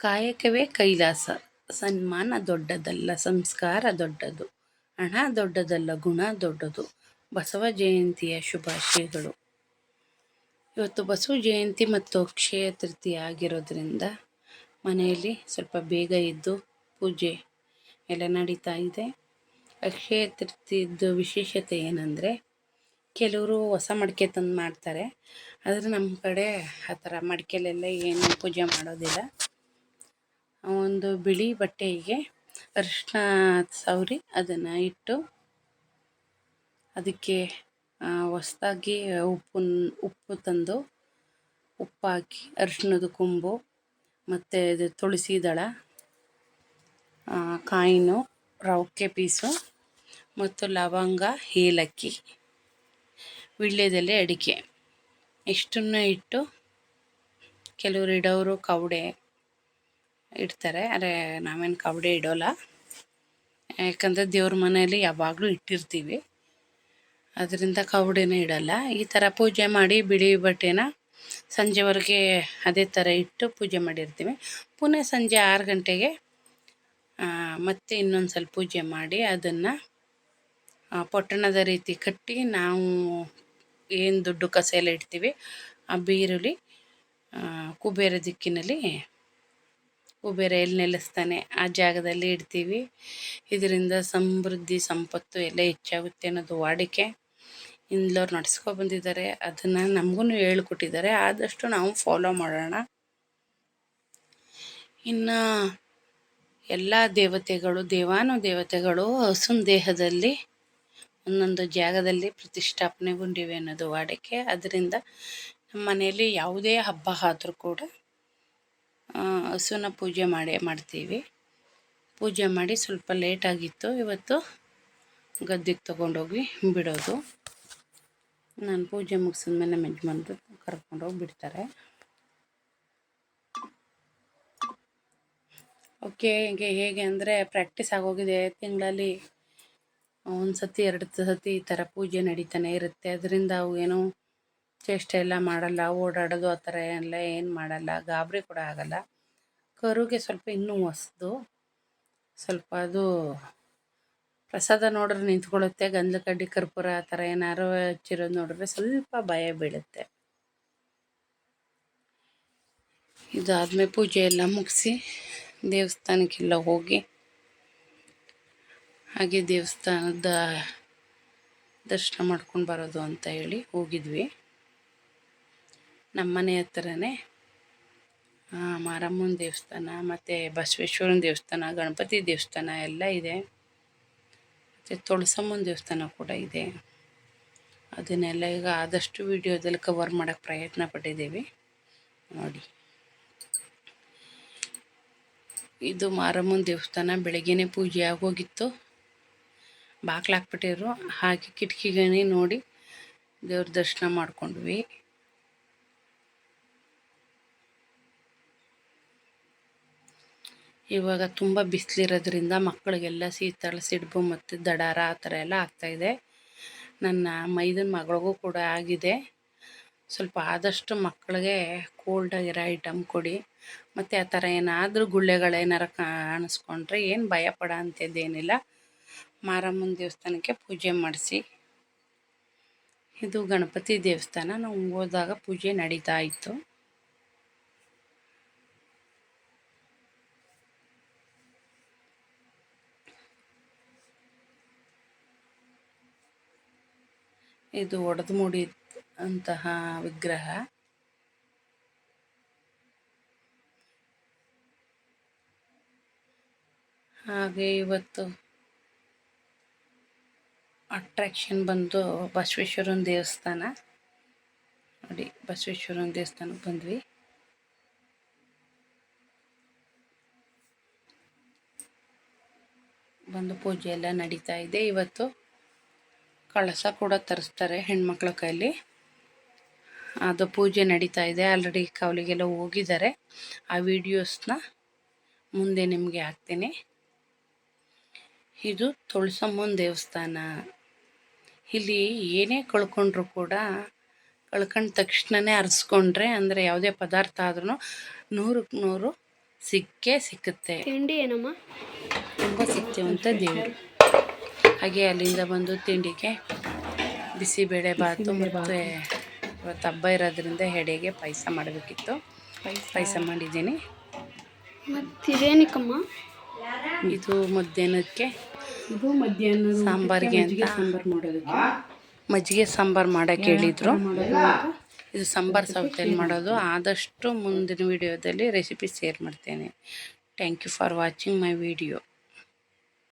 ಕಾಯಕವೇ ಕೈಲಾಸ. ಸನ್ಮಾನ ದೊಡ್ಡದಲ್ಲ, ಸಂಸ್ಕಾರ ದೊಡ್ಡದು. ಹಣ ದೊಡ್ಡದಲ್ಲ, ಗುಣ ದೊಡ್ಡದು. ಬಸವ ಜಯಂತಿಯ ಶುಭಾಶಯಗಳು. ಇವತ್ತು ಬಸವ ಜಯಂತಿ ಮತ್ತು ಅಕ್ಷಯ ತೃತೀಯ ಆಗಿರೋದ್ರಿಂದ ಮನೆಯಲ್ಲಿ ಸ್ವಲ್ಪ ಬೇಗ ಇದ್ದು ಪೂಜೆ ಎಲ್ಲ ನಡೀತಾ ಇದೆ. ಅಕ್ಷಯ ತೃತೀಯದ್ದು ವಿಶೇಷತೆ ಏನಂದರೆ ಕೆಲವರು ಹೊಸ ಮಡಿಕೆ ತಂದು ಮಾಡ್ತಾರೆ. ಆದರೆ ನಮ್ಮ ಕಡೆ ಆ ಥರ ಮಡಿಕೆಲೆಲ್ಲ ಏನು ಪೂಜೆ ಮಾಡೋದಿಲ್ಲ. ಒಂದು ಬಿಳಿ ಬಟ್ಟೆಗೆ ಅರಿಶಿನ ಸವರಿ ಅದನ್ನು ಇಟ್ಟು ಅದಕ್ಕೆ ಹೊಸ್ದಾಗಿ ಉಪ್ಪು ಉಪ್ಪು ತಂದು ಉಪ್ಪು ಹಾಕಿ ಅರಿಶಿನದ ಕೊಂಬು ಮತ್ತು ಇದು ತುಳಸಿ ದಳ ಕಾಯಿನು ರವಕ್ಕೆ ಪೀಸು ಮತ್ತು ಲವಂಗ, ಏಲಕ್ಕಿ, ವೀಳ್ಯದೆಲೆ ಅಡಿಕೆ. ಇಷ್ಟನ್ನು ಇಟ್ಟು ಕೆಲವರು ಇಡೋರು ಕವಡೆ ಇಡ್ತಾರೆ. ಆದರೆ ನಾವೇನು ಕವಡೆ ಇಡೋಲ್ಲ. ಯಾಕಂದರೆ ದೇವ್ರ ಮನೆಯಲ್ಲಿ ಯಾವಾಗಲೂ ಇಟ್ಟಿರ್ತೀವಿ. ಅದರಿಂದ ಕವಡೆನೇ ಇಡಲ್ಲ. ಈ ಥರ ಪೂಜೆ ಮಾಡಿ ಬಿಳಿ ಬಟ್ಟೆನ ಸಂಜೆವರೆಗೆ ಅದೇ ಥರ ಇಟ್ಟು ಪೂಜೆ ಮಾಡಿರ್ತೀವಿ. ಪುನಃ ಸಂಜೆ ಆರು ಗಂಟೆಗೆ ಮತ್ತೆ ಇನ್ನೊಂದು ಸ್ವಲ್ಪ ಪೂಜೆ ಮಾಡಿ ಅದನ್ನು ಪೊಟ್ಟಣದ ರೀತಿ ಕಟ್ಟಿ ನಾವು ಏನು ದುಡ್ಡು ಕಸ ಇಡ್ತೀವಿ, ಆ, ಬೀರುಳ್ಳಿ ಕುಬೇರ ದಿಕ್ಕಿನಲ್ಲಿ ಕುಬೇರ ಎಲ್ಲಿ ನೆಲೆಸ್ತಾನೆ ಆ ಜಾಗದಲ್ಲಿ ಇಡ್ತೀವಿ. ಇದರಿಂದ ಸಮೃದ್ಧಿ, ಸಂಪತ್ತು ಎಲ್ಲ ಹೆಚ್ಚಾಗುತ್ತೆ ಅನ್ನೋದು ವಾಡಿಕೆ. ಇಂದ್ಲವ್ರು ನಡೆಸ್ಕೊ ಬಂದಿದ್ದಾರೆ. ಅದನ್ನು ನಮಗೂ ಹೇಳ್ಕೊಟ್ಟಿದ್ದಾರೆ. ಆದಷ್ಟು ನಾವು ಫಾಲೋ ಮಾಡೋಣ. ಇನ್ನು ಎಲ್ಲ ದೇವತೆಗಳು, ದೇವಾನು ದೇವತೆಗಳು ಹಸುನ ದೇಹದಲ್ಲಿ ಒಂದೊಂದು ಜಾಗದಲ್ಲಿ ಪ್ರತಿಷ್ಠಾಪನೆಗೊಂಡಿವೆ ಅನ್ನೋದು ವಾಡಿಕೆ. ಅದರಿಂದ ನಮ್ಮ ಮನೆಯಲ್ಲಿ ಯಾವುದೇ ಹಬ್ಬ ಆದರೂ ಕೂಡ ಹಸುನ ಪೂಜೆ ಮಾಡೇ, ಮಾಡ್ತೀವಿ. ಪೂಜೆ ಮಾಡಿ ಸ್ವಲ್ಪ ಲೇಟಾಗಿತ್ತು ಇವತ್ತು ಗದ್ದೆಗೆ ತೊಗೊಂಡೋಗಿ ಬಿಡೋದು. ನಾನು ಪೂಜೆ ಮುಗಿಸಿದ ಮೇಲೆ ಯಜಮಾನ್ರು ಕರ್ಕೊಂಡೋಗಿ ಬಿಡ್ತಾರೆ. ಓಕೆ ಹೀಗೆ ಹೇಗೆ ಅಂದರೆ ಪ್ರಾಕ್ಟೀಸ್ ಆಗೋಗಿದೆ. ತಿಂಗಳಲ್ಲಿ ಒಂದು ಸತಿ ಎರಡು ಸತಿ ಈ ಥರ ಪೂಜೆ ನಡೀತಾನೆ ಇರುತ್ತೆ. ಅದರಿಂದ ಅವು ಏನೋ ಚೇಷ್ಟೆ ಎಲ್ಲ ಮಾಡಲ್ಲ, ಓಡಾಡೋದು ಆ ಥರ ಎಲ್ಲ ಏನು ಮಾಡಲ್ಲ, ಗಾಬರಿ ಕೂಡ ಆಗಲ್ಲ. ಕರುಗೆ ಸ್ವಲ್ಪ ಇನ್ನೂ ಹೊಸದು. ಸ್ವಲ್ಪ ಅದು ಪ್ರಸಾದ ನೋಡಿದ್ರೆ ನಿಂತ್ಕೊಳ್ಳುತ್ತೆ ಗಂಧ ಕಡ್ಡಿ ಕರ್ಪೂರ ಆ ಥರ ಏನಾರು ಹಚ್ಚಿರೋದು ನೋಡಿದ್ರೆ ಸ್ವಲ್ಪ ಭಯ ಬೀಳುತ್ತೆ. ಇದಾದ್ಮೇಲೆ ಪೂಜೆ ಎಲ್ಲ ಮುಗಿಸಿ ದೇವಸ್ಥಾನಕ್ಕೆಲ್ಲ ಹೋಗಿ, ಹಾಗೆ ದೇವಸ್ಥಾನದ ದರ್ಶನ ಮಾಡ್ಕೊಂಡು ಬರೋದು ಅಂತ ಹೇಳಿ ಹೋಗಿದ್ವಿ. ನಮ್ಮ ಮನೆ ಹತ್ರನೇ ಮಾರಮ್ಮನ ದೇವಸ್ಥಾನ, ಮತ್ತು ಬಸವೇಶ್ವರನ ದೇವಸ್ಥಾನ, ಗಣಪತಿ ದೇವಸ್ಥಾನ ಎಲ್ಲ ಇದೆ. ಮತ್ತು ತುಳಸಮ್ಮನ ದೇವಸ್ಥಾನ ಕೂಡ ಇದೆ. ಅದನ್ನೆಲ್ಲ ಈಗ ಆದಷ್ಟು ವಿಡಿಯೋದಲ್ಲಿ ಕವರ್ ಮಾಡೋಕ್ಕೆ ಪ್ರಯತ್ನ ಪಟ್ಟಿದ್ದೀವಿ. ನೋಡಿ. ಇದು ಮಾರಮ್ಮನ ದೇವಸ್ಥಾನ, ಬೆಳಗ್ಗೆನೇ ಪೂಜೆ ಆಗೋಗಿತ್ತು. ಬಾಗ್ಲಾಕ್ಬಿಟ್ಟಿರು ಹಾಗೆ ಕಿಟಕಿಗೇನೆ ನೋಡಿ ದೇವ್ರ ದರ್ಶನ ಮಾಡ್ಕೊಂಡ್ವಿ. ಇವಾಗ ತುಂಬ ಬಿಸಿಲಿರೋದ್ರಿಂದ ಮಕ್ಕಳಿಗೆಲ್ಲ ಶೀತಳ ಸಿಡುಬು ಮತ್ತು ದಡಾರ ಆ ಥರ ಎಲ್ಲ ಆಗ್ತಾಯಿದೆ ನನ್ನ ಮೈದನ ಮಗಳಿಗೂ ಕೂಡ ಆಗಿದೆ. ಸ್ವಲ್ಪ ಆದಷ್ಟು ಮಕ್ಕಳಿಗೆ ಕೋಲ್ಡಾಗಿರೋ ಐಟಮ್ ಕೊಡಿ. ಮತ್ತು ಆ ಥರ ಏನಾದರೂ ಗುಳ್ಳೆಗಳೇನಾರು ಕಾಣಿಸ್ಕೊಂಡ್ರೆ ಏನು ಭಯ ಪಡೋ ಅಂಥದ್ದೇನಿಲ್ಲ ಮಾರಮ್ಮನ ದೇವಸ್ಥಾನಕ್ಕೆ ಪೂಜೆ ಮಾಡಿಸಿ. ಇದು ಗಣಪತಿ ದೇವಸ್ಥಾನ. ನಾವು ಹೋದಾಗ ಪೂಜೆ ನಡೀತಾ ಇತ್ತು. ಇದು ಒಡೆದು ಮೂಡಿ ಅಂತಹ ವಿಗ್ರಹ. ಹಾಗೆ ಇವತ್ತು ಅಟ್ರಾಕ್ಷನ್ ಬಂದು ಬಸವೇಶ್ವರನ ದೇವಸ್ಥಾನ. ನೋಡಿ, ಬಸವೇಶ್ವರನ ದೇವಸ್ಥಾನಕ್ಕೆ ಬಂದ್ವಿ. ಬಂದು ಪೂಜೆ ಎಲ್ಲ ನಡೀತಾ ಇದೆ ಇವತ್ತು. ಕಳಸ ಕೂಡ ತರಿಸ್ತಾರೆ ಹೆಣ್ಮಕ್ಳ ಕೈಲಿ. ಅದು ಪೂಜೆ ನಡೀತಾ ಇದೆ. ಆಲ್ರೆಡಿ ಕಾವಲಿಗೆಲ್ಲ ಹೋಗಿದ್ದಾರೆ. ಆ ವಿಡಿಯೋಸ್ನ ಮುಂದೆ ನಿಮಗೆ ಹಾಕ್ತೀನಿ. ಇದು ತುಳಸಮ್ಮನ ದೇವಸ್ಥಾನ. ಇಲ್ಲಿ ಏನೇ ಕಳ್ಕೊಂಡ್ರು ಕೂಡ ಕಳ್ಕೊಂಡ ತಕ್ಷಣನೇ ಅರಿಸ್ಕೊಂಡ್ರೆ ಅಂದರೆ ಯಾವುದೇ ಪದಾರ್ಥ ಆದ್ರೂ ನೂರಕ್ಕೆ ನೂರು ಸಿಕ್ಕೇ ಸಿಕ್ಕುತ್ತೆ. ತಿಂಡಿ ಏನಮ್ಮ? ತುಂಬ ಸಿಕ್ತೇವಂತ ದೇವರು. ಹಾಗೆ ಅಲ್ಲಿಂದ ಬಂದು ತಿಂಡಿಗೆ ಬಿಸಿಬೇಳೆ ಬಾತು ಮತ್ತು ಇವತ್ತು ಹಬ್ಬ ಇರೋದ್ರಿಂದ ಹೆಡೆಗೆ ಪಾಯಸ ಮಾಡಬೇಕಿತ್ತು. ಪಾಯಸ. ಮಾಡಿದ್ದೀನಿ. ಮತ್ತಿದೇನಕ್ಕಮ್ಮ ಇದು ಮಧ್ಯಾಹ್ನಕ್ಕೆ ಇದು ಮಧ್ಯಾಹ್ನ ಸಾಂಬಾರಿಗೆ ಅಂತ ಸಾಂಬಾರು ಮಾಡೋದಕ್ಕೆ. ಮಜ್ಜಿಗೆ ಸಾಂಬಾರು ಮಾಡೋಕ್ಕೆ ಹೇಳಿದರು. ಇದು ಸಾಂಬಾರು ಸೌತೆಯಲ್ಲಿ ಮಾಡೋದು. ಆದಷ್ಟು ಮುಂದಿನ ವಿಡಿಯೋದಲ್ಲಿ ರೆಸಿಪಿ ಶೇರ್ ಮಾಡ್ತೇನೆ. Thank you for watching my video